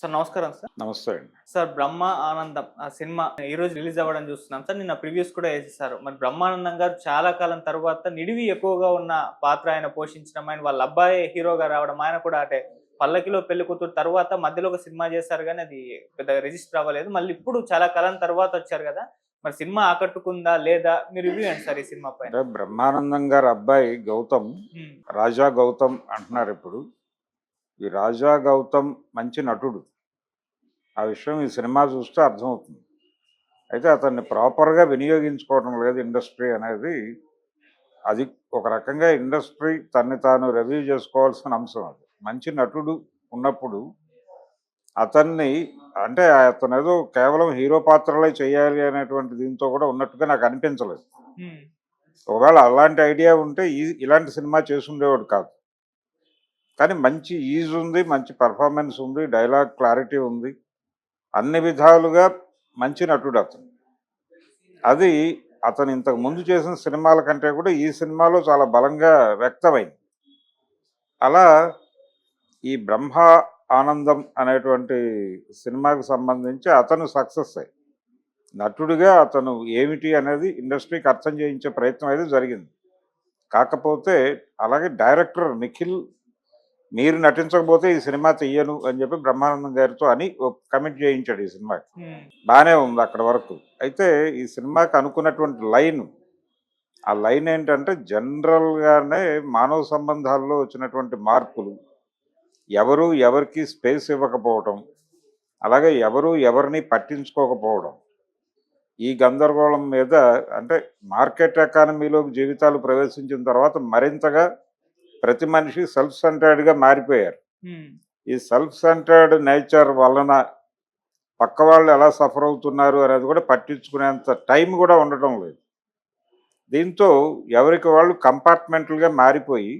Sir నమస్కారం sir. నమస్తే అండి. సార్ బ్రహ్మ ఆనందం ఆ సినిమా ఈ రోజు రిలీజ్ అవ్వడం చూస్తున్నాం సార్. నిన్న ప్రివ్యూస్ కూడా వేసేసారు. మరి బ్రహ్మానందం గారు చాలా కాలం తర్వాత నిడివి ఎక్కువగా ఉన్న పాత్ర ఆయన పోషించడం ఆయన వాళ్ళ అబ్బాయి హీరోగా రావడం ఆయన కూడా అంటే పల్లకిలో పెళ్ళి కూతురు తర్వాత మధ్యలో ఒక సినిమా చేశారు కానీ అది పెద్దగా రిజిస్టర్ అవ్వలేదు. మళ్ళీ ఇప్పుడు చాలా కాలం తర్వాత వచ్చారు కదా. మరి సినిమా ఆకట్టుకుందా లేదా మీరు రివ్యూ అండి సార్ ఈ సినిమా పైన. బ్రహ్మానందం గారి అబ్బాయి గౌతమ్ రాజా గౌతమ్ అంటున్నారు ఇప్పుడు. ఈ రాజా గౌతమ్ మంచి నటుడు. ఆ విషయం ఈ సినిమా చూస్తే అర్థమవుతుంది. అయితే అతన్ని ప్రాపర్గా వినియోగించుకోవడం లేదు ఇండస్ట్రీ అనేది. అది ఒక రకంగా ఇండస్ట్రీ తన్ని తాను రివ్యూ చేసుకోవాల్సిన అంశం అది. మంచి నటుడు ఉన్నప్పుడు అతన్ని అంటే అతను ఏదో కేవలం హీరో పాత్రలే చేయాలి అనేటువంటి దీంతో కూడా ఉన్నట్టుగా నాకు అనిపించలేదు. ఒకవేళ అలాంటి ఐడియా ఉంటే ఇలాంటి సినిమా చేసుండేవాడు కాదు. కానీ మంచి ఈజ్ ఉంది మంచి పర్ఫార్మెన్స్ ఉంది డైలాగ్ క్లారిటీ ఉంది. అన్ని విధాలుగా మంచి నటుడు అతను. అది అతను ఇంతకు ముందు చేసిన సినిమాల కంటే కూడా ఈ సినిమాలో చాలా బలంగా వ్యక్తమైంది. అలా ఈ బ్రహ్మ ఆనందం అనేటువంటి సినిమాకు సంబంధించి అతను సక్సెస్ అయ్యి నటుడిగా అతను ఏమిటి అనేది ఇండస్ట్రీకి అర్థం చేయించే ప్రయత్నం అయితే జరిగింది. కాకపోతే అలాగే డైరెక్టర్ నిఖిల్ మీరు నటించకపోతే ఈ సినిమా చెయ్యను అని చెప్పి బ్రహ్మానందం గారితో అని కమిట్ చేయించాడు ఈ సినిమాకి ఉమ్, బాగానే ఉంది అక్కడ వరకు. అయితే ఈ సినిమాకి అనుకున్నటువంటి లైన్ ఆ లైన్ ఏంటంటే జనరల్గానే మానవ సంబంధాల్లో వచ్చినటువంటి మార్పులు ఎవరు ఎవరికి స్పేస్ ఇవ్వకపోవటం అలాగే ఎవరు ఎవరిని పట్టించుకోకపోవడం ఈ గందరగోళం మీద అంటే మార్కెట్ ఎకానమీలోకి జీవితాలు ప్రవేశించిన తర్వాత మరింతగా ప్రతి మనిషి సెల్ఫ్ సెంటర్డ్గా మారిపోయారు ఈ సెల్ఫ్ సెంటర్డ్ నేచర్ వలన పక్క వాళ్ళు ఎలా సఫర్ అవుతున్నారు అనేది కూడా పట్టించుకునేంత టైం కూడా ఉండటం లేదు. దీంతో ఎవరికి వాళ్ళు కంపార్ట్మెంట్లుగా మారిపోయి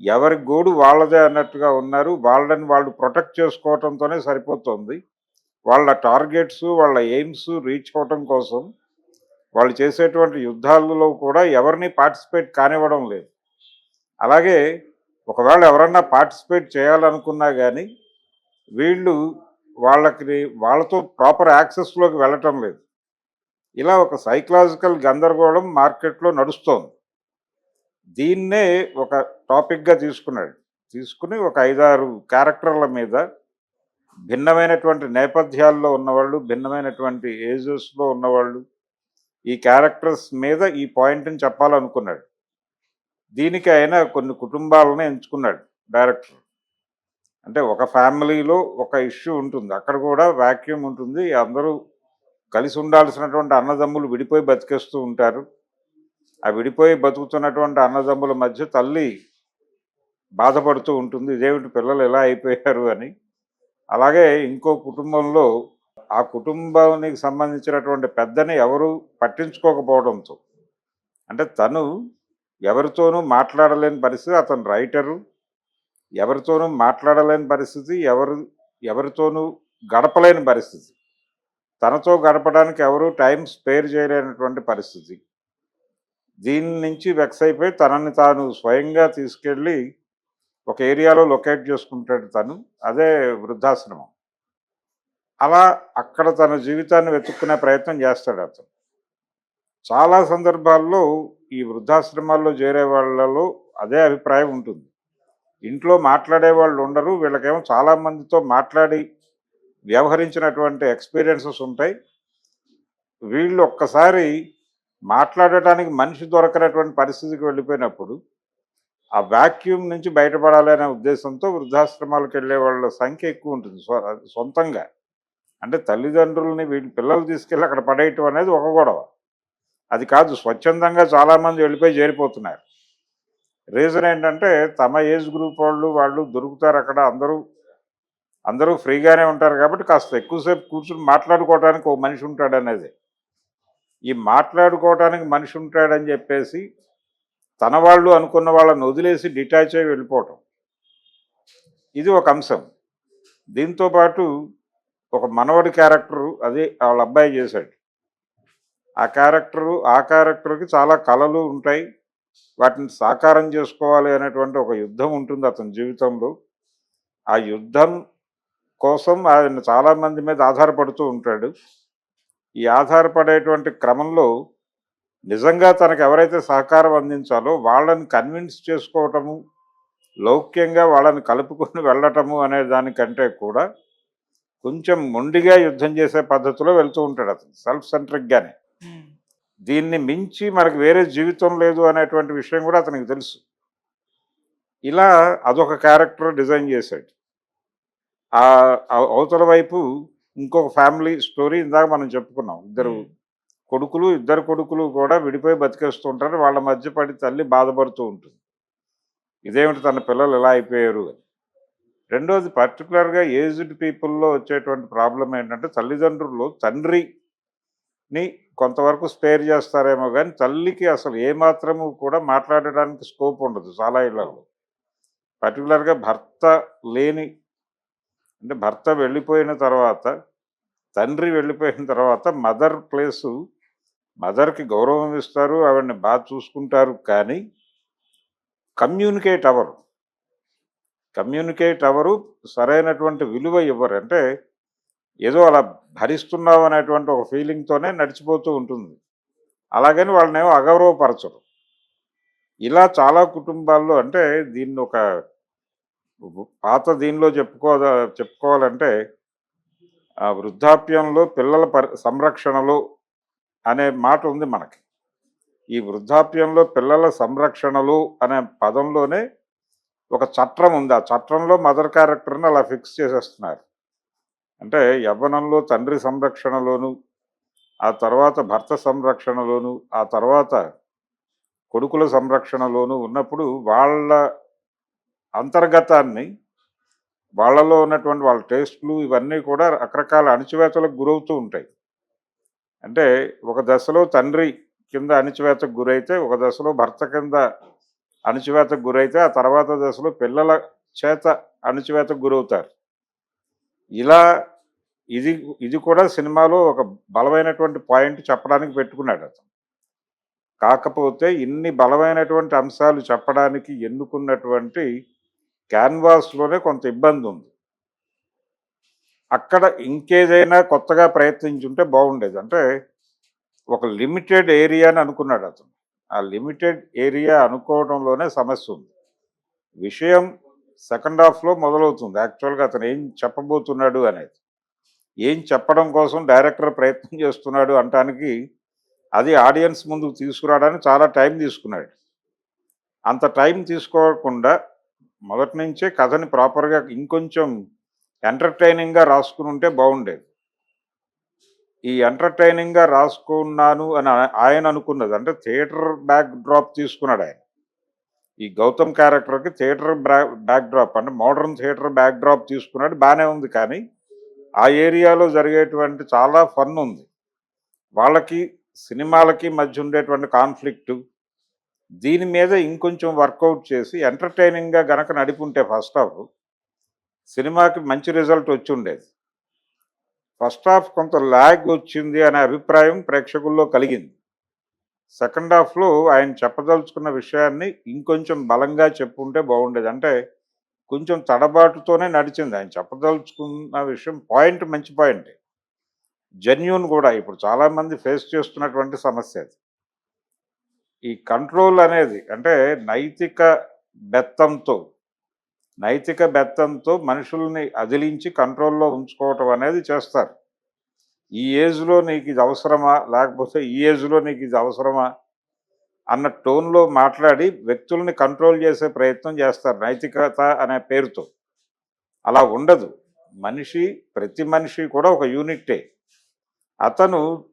ఎవరి గోడు వాళ్ళదే అన్నట్టుగా ఉన్నారు. వాళ్ళని వాళ్ళు ప్రొటెక్ట్ చేసుకోవటంతోనే సరిపోతుంది. వాళ్ళ టార్గెట్స్ వాళ్ళ ఎయిమ్స్ రీచ్ అవటం కోసం వాళ్ళు చేసేటువంటి యుద్ధాలలో కూడా ఎవరిని పార్టిసిపేట్ కానివ్వడం లేదు. అలాగే ఒకవేళ ఎవరన్నా పార్టిసిపేట్ చేయాలనుకున్నా కానీ వీళ్ళు వాళ్ళకి వాళ్ళతో ప్రాపర్ యాక్సెస్లోకి వెళ్ళటం లేదు. ఇలా ఒక సైకలాజికల్ గందరగోళం మార్కెట్లో నడుస్తోంది. దీన్నే ఒక టాపిక్గా తీసుకున్నాడు. తీసుకుని ఒక ఐదారు క్యారెక్టర్ల మీద భిన్నమైనటువంటి నేపథ్యాల్లో ఉన్నవాళ్ళు భిన్నమైనటువంటి ఏజెస్లో ఉన్నవాళ్ళు ఈ క్యారెక్టర్స్ మీద ఈ పాయింట్ని చెప్పాలనుకున్నాడు. దీనికి ఆయన కొన్ని కుటుంబాలను ఎంచుకున్నాడు డైరెక్టర్. అంటే ఒక ఫ్యామిలీలో ఒక ఇష్యూ ఉంటుంది. అక్కడ కూడా వాక్యూమ్ ఉంటుంది. అందరూ కలిసి ఉండాల్సినటువంటి అన్నదమ్ములు విడిపోయి బతికేస్తూ ఉంటారు. ఆ విడిపోయి బతుకుతున్నటువంటి అన్నదమ్ముల మధ్య తల్లి బాధపడుతూ ఉంటుంది. ఇదేమిటి పిల్లలు ఎలా అయిపోయారు అని. అలాగే ఇంకో కుటుంబంలో ఆ కుటుంబానికి సంబంధించినటువంటి పెద్దని ఎవరు పట్టించుకోకపోవడంతో అంటే తను ఎవరితోనూ మాట్లాడలేని పరిస్థితి అతను రైటరు ఎవరితోనూ మాట్లాడలేని పరిస్థితి ఎవరు ఎవరితోనూ గడపలేని పరిస్థితి. తనతో గడపడానికి ఎవరు టైం స్పేర్ చేయలేనటువంటి పరిస్థితి. దీని నుంచి వెక్స్ అయిపోయి తనని తాను స్వయంగా తీసుకెళ్ళి ఒక ఏరియాలో లొకేట్ చేసుకుంటాడు తను. అదే వృద్ధాశ్రమం. అలా అక్కడ తన జీవితాన్ని వెతుక్కునే ప్రయత్నం చేస్తాడు అతను. చాలా సందర్భాల్లో ఈ వృద్ధాశ్రమాల్లో చేరే వాళ్ళలో అదే అభిప్రాయం ఉంటుంది. ఇంట్లో మాట్లాడే వాళ్ళు ఉండరు. వీళ్ళకేమో చాలా మందితో మాట్లాడి వ్యవహరించినటువంటి ఎక్స్పీరియన్సెస్ ఉంటాయి. వీళ్ళు ఒక్కసారి మాట్లాడటానికి మనిషి దొరకనటువంటి పరిస్థితికి వెళ్ళిపోయినప్పుడు ఆ వాక్యూమ్ నుంచి బయటపడాలి అనే ఉద్దేశంతో వృద్ధాశ్రమాలకు వెళ్ళే వాళ్ళ సంఖ్య ఎక్కువ ఉంటుంది. సొంతంగా. అంటే తల్లిదండ్రులని వీళ్ళు పిల్లలు తీసుకెళ్ళి అక్కడ పడేయటం అనేది ఒక గొడవ. అది కాదు స్వచ్ఛందంగా చాలామంది వెళ్ళిపోయి చేరిపోతున్నారు రీజన్ ఏంటంటే తమ ఏజ్ గ్రూప్ వాళ్ళు వాళ్ళు దొరుకుతారు అక్కడ అందరూ అందరూ ఫ్రీగానే ఉంటారు కాబట్టి కాస్త ఎక్కువసేపు కూర్చుని మాట్లాడుకోవడానికి ఒక మనిషి ఉంటాడు అనేది. ఈ మాట్లాడుకోవడానికి మనిషి ఉంటాడని చెప్పేసి తన వాళ్ళు అనుకున్న వాళ్ళని వదిలేసి డిటాచ్ అయి వెళ్ళిపోవటం. ఇది ఒక అంశం. దీంతో పాటు ఒక మనవడి క్యారెక్టరు అది వాళ్ళ అబ్బాయి చేశాడు. ఆ క్యారెక్టరు ఆ క్యారెక్టర్కి చాలా కళలు ఉంటాయి. వాటిని సాకారం చేసుకోవాలి అనేటువంటి ఒక యుద్ధం ఉంటుంది అతని జీవితంలో. ఆ యుద్ధం కోసం ఆయన చాలా మంది మీద ఆధారపడుతూ ఉంటాడు. ఈ ఆధారపడేటువంటి క్రమంలో నిజంగా తనకు ఎవరైతే సహకారం అందించాలో వాళ్ళని కన్విన్స్ చేసుకోవటము లౌక్యంగా వాళ్ళని కలుపుకొని వెళ్ళటము అనే దానికంటే కూడా కొంచెం మొండిగా యుద్ధం చేసే పద్ధతిలో వెళ్తూ ఉంటాడు అతను సెల్ఫ్ సెంట్రిక్గానే దీన్ని మించి మనకు వేరే జీవితం లేదు అనేటువంటి విషయం కూడా అతనికి తెలుసు. ఇలా అదొక క్యారెక్టర్ డిజైన్ చేశాడు. ఆ అవతల వైపు ఇంకొక ఫ్యామిలీ స్టోరీ ఇందాక మనం చెప్పుకున్నాం. ఇద్దరు కొడుకులు ఇద్దరు కొడుకులు కూడా విడిపోయి బతికేస్తూ ఉంటారు. వాళ్ళ మధ్య పడి తల్లి బాధపడుతూ ఉంటుంది. ఇదేమిటి తన పిల్లలు ఎలా అయిపోయారు అని. రెండోది పర్టికులర్గా ఏజ్డ్ పీపుల్లో వచ్చేటువంటి ప్రాబ్లం ఏంటంటే తల్లిదండ్రులు ని కొంతవరకు స్పేర్ చేస్తారేమో కానీ తల్లికి అసలు ఏమాత్రము కూడా మాట్లాడడానికి స్కోప్ ఉండదు చాలా ఇళ్ళలో. పర్టికులర్గా భర్త లేని అంటే భర్త వెళ్ళిపోయిన తర్వాత తండ్రి వెళ్ళిపోయిన తర్వాత మదర్ ప్లేసు మదర్కి గౌరవం ఇస్తారు ఆవిడని బాగా చూసుకుంటారు కానీ కమ్యూనికేట్ అవరు కమ్యూనికేట్ అవరు సరైనటువంటి విలువ ఇవ్వరు. అంటే ఏదో అలా భరిస్తున్నావు అనేటువంటి ఒక ఫీలింగ్తోనే నడిచిపోతూ ఉంటుంది. అలాగని వాళ్ళనేమో అగౌరవపరచరు. ఇలా చాలా కుటుంబాల్లో అంటే దీన్ని ఒక పాత దీనిలో చెప్పుకో చెప్పుకోవాలంటే ఆ వృద్ధాప్యంలో పిల్లల పరి సంరక్షణలో అనే మాట ఉంది మనకి. ఈ వృద్ధాప్యంలో పిల్లల సంరక్షణలు అనే పదంలోనే ఒక చట్టం ఉంది. ఆ చట్టంలో మదర్ క్యారెక్టర్ని అలా ఫిక్స్ చేసేస్తున్నారు. అంటే యవ్వనంలో తండ్రి సంరక్షణలోను ఆ తర్వాత భర్త సంరక్షణలోను ఆ తర్వాత కొడుకుల సంరక్షణలోను ఉన్నప్పుడు వాళ్ళ అంతర్గతాన్ని వాళ్ళలో ఉన్నటువంటి వాళ్ళ టేస్ట్లు ఇవన్నీ కూడా రకరకాల అణచివేతలకు గురవుతూ ఉంటాయి. అంటే ఒక దశలో తండ్రి కింద అణచివేతకు గురైతే ఒక దశలో భర్త కింద అణచివేతకు గురైతే ఆ తర్వాత దశలో పిల్లల చేత అణచివేతకు గురవుతారు. ఇలా ఇది ఇది కూడా సినిమాలో ఒక బలమైనటువంటి పాయింట్ చెప్పడానికి పెట్టుకున్నాడు అతను. కాకపోతే ఇన్ని బలమైనటువంటి అంశాలు చెప్పడానికి ఎన్నుకున్నటువంటి క్యాన్వాస్లోనే కొంత ఇబ్బంది ఉంది. అక్కడ ఇంకేదైనా కొత్తగా ప్రయత్నించుంటే బాగుండేది. అంటే ఒక లిమిటెడ్ ఏరియా అని అనుకున్నాడు అతను. ఆ లిమిటెడ్ ఏరియా అనుకోవడంలోనే సమస్య ఉంది. విషయం సెకండ్ హాఫ్లో మొదలవుతుంది. యాక్చువల్గా అతను ఏం చెప్పబోతున్నాడు అనేది. ఏం చెప్పడం కోసం డైరెక్టర్ ప్రయత్నం చేస్తున్నాడు అంటానికి అది ఆడియన్స్ ముందుకు తీసుకురావడానికి చాలా టైం తీసుకున్నాడు. అంత టైం తీసుకోకుండా మొదటి నుంచే కథని ప్రాపర్గా ఇంకొంచెం ఎంటర్టైనింగ్గా రాసుకుని ఉంటే బాగుండేది. ఈ ఎంటర్టైనింగ్గా రాసుకున్నాను అని ఆయన అనుకున్నది. అంటే థియేటర్ బ్యాక్ డ్రాప్ తీసుకున్నాడు ఆయన. ఈ గౌతమ్ క్యారెక్టర్కి థియేటర్ బ్యాక్ డ్రాప్ అంటే మోడర్న్ థియేటర్ బ్యాక్ డ్రాప్ తీసుకున్నాడు బాగానే ఉంది కానీ ఆ ఏరియాలో జరిగేటువంటి చాలా ఫన్ ఉంది. వాళ్ళకి సినిమాలకి మధ్య ఉండేటువంటి కాన్ఫ్లిక్ట్ దీని మీద ఇంకొంచెం వర్కౌట్ చేసి ఎంటర్టైనింగ్గా గనక నడిపుంటే ఫస్ట్ హాఫ్ సినిమాకి మంచి రిజల్ట్ వచ్చి ఉండేది. ఫస్ట్ హాఫ్ కొంత ల్యాగ్ వచ్చింది అనే అభిప్రాయం ప్రేక్షకుల్లో కలిగింది. సెకండ్ హాఫ్లో ఆయన చెప్పదలుచుకున్న విషయాన్ని ఇంకొంచెం బలంగా చెప్పుంటే బాగుండేది. అంటే కొంచెం తడబాటుతోనే నడిచింది ఆయన చెప్పదలుచుకున్న విషయం. పాయింట్ మంచి పాయింట్. జెన్యున్ కూడా ఇప్పుడు చాలామంది ఫేస్ చేస్తున్నటువంటి సమస్య అది. ఈ కంట్రోల్ అనేది అంటే నైతిక బెత్తంతో నైతిక బెత్తంతో మనుషుల్ని అదిలించి కంట్రోల్లో ఉంచుకోవటం అనేది చేస్తారు. ఈ ఏజ్లో నీకు ఇది అవసరమా? లేకపోతే ఈ ఏజ్లో నీకు ఇది అవసరమా? అన్న టోన్లో మాట్లాడి వ్యక్తుల్ని కంట్రోల్ చేసే ప్రయత్నం చేస్తారు. నైతికత అనే పేరుతో. అలా ఉండదు. మనిషి ప్రతి మనిషి కూడా ఒక యూనిట్టే. అతను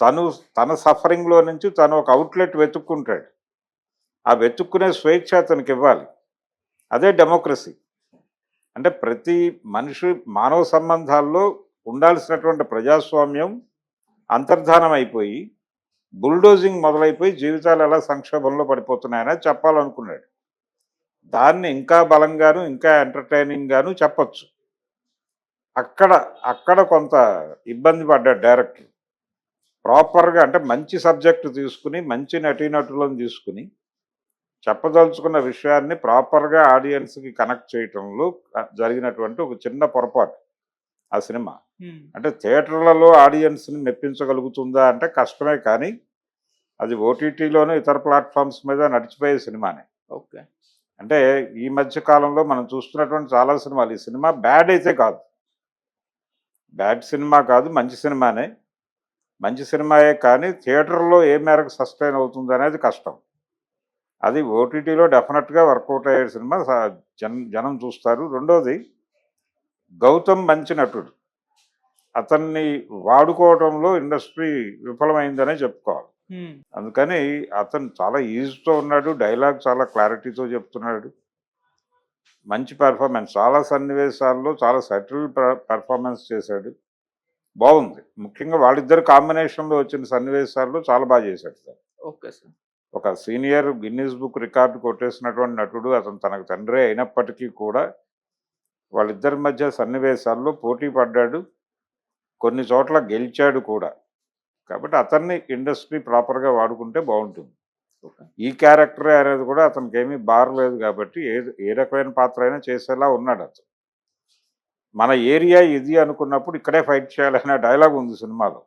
తను తన సఫరింగ్లో నుంచి తను ఒక అవుట్లెట్ వెతుక్కుంటాడు. ఆ వెతుక్కునే స్వేచ్ఛ అతనికి ఇవ్వాలి. అదే డెమోక్రసీ. అంటే ప్రతి మనిషి మానవ సంబంధాల్లో ఉండాల్సినటువంటి ప్రజాస్వామ్యం అంతర్ధానం అయిపోయి బుల్డోజింగ్ మొదలైపోయి జీవితాలు ఎలా సంక్షోభంలో పడిపోతున్నాయని చెప్పాలనుకున్నాడు. దాన్ని ఇంకా బలంగాను ఇంకా ఎంటర్టైనింగ్గాను చెప్పచ్చు. అక్కడ అక్కడ కొంత ఇబ్బంది పడ్డాడు డైరెక్టర్. ప్రాపర్గా అంటే మంచి సబ్జెక్ట్ తీసుకుని మంచి నటీనటులను తీసుకుని చెప్పదలుచుకున్న విషయాన్ని ప్రాపర్గా ఆడియన్స్కి కనెక్ట్ చేయటంలో జరిగినటువంటి ఒక చిన్న పొరపాటు. ఆ సినిమా. అంటే థియేటర్లలో ఆడియన్స్ని మెప్పించగలుగుతుందా అంటే కష్టమే కానీ అది ఓటీటీలోనూ ఇతర ప్లాట్ఫామ్స్ మీద నడిచిపోయే సినిమానే. ఓకే. అంటే ఈ మధ్య కాలంలో మనం చూస్తున్నటువంటి చాలా సినిమాలు. ఈ సినిమా బ్యాడ్ అయితే కాదు. బ్యాడ్ సినిమా కాదు మంచి సినిమానే. మంచి సినిమాయే కానీ థియేటర్లో ఏ మేరకు సస్టైన్ అవుతుంది అనేది కష్టం. అది ఓటీటీలో డెఫినెట్గా వర్కౌట్ అయ్యే సినిమా జన్ జనం చూస్తారు. రెండోది గౌతమ్ మంచి నటుడు. అతన్ని వాడుకోవడంలో ఇండస్ట్రీ విఫలమైందనే చెప్పుకోవాలి. అందుకని అతను చాలా ఈజీతో ఉన్నాడు డైలాగ్ చాలా క్లారిటీతో చెప్తున్నాడు. మంచి పెర్ఫార్మెన్స్ చాలా సన్నివేశాల్లో చాలా సెటిల్ పెర్ఫార్మెన్స్ చేశాడు. బాగుంది. ముఖ్యంగా వాళ్ళిద్దరు కాంబినేషన్లో వచ్చిన సన్నివేశాల్లో చాలా బాగా చేశాడు సార్. Okay sir. ఒక సీనియర్ గిన్నీస్ బుక్ రికార్డు కొట్టేసినటువంటి నటుడు అతను తనకు తండ్రి అయినప్పటికీ కూడా వాళ్ళిద్దరి మధ్య సన్నివేశాల్లో పోటీ పడ్డాడు. కొన్ని చోట్ల గెలిచాడు కూడా. కాబట్టి అతన్ని ఇండస్ట్రీ ప్రాపర్గా వాడుకుంటే బాగుంటుంది. ఈ క్యారెక్టరే అనేది కూడా అతనికి ఏమీ బారలేదు కాబట్టి ఏ ఏ రకమైన పాత్ర అయినా చేసేలా ఉన్నాడు అతను. మన ఏరియా ఇది అనుకున్నప్పుడు ఇక్కడే ఫైట్ చేయాలనే డైలాగ్ ఉంది సినిమాలో.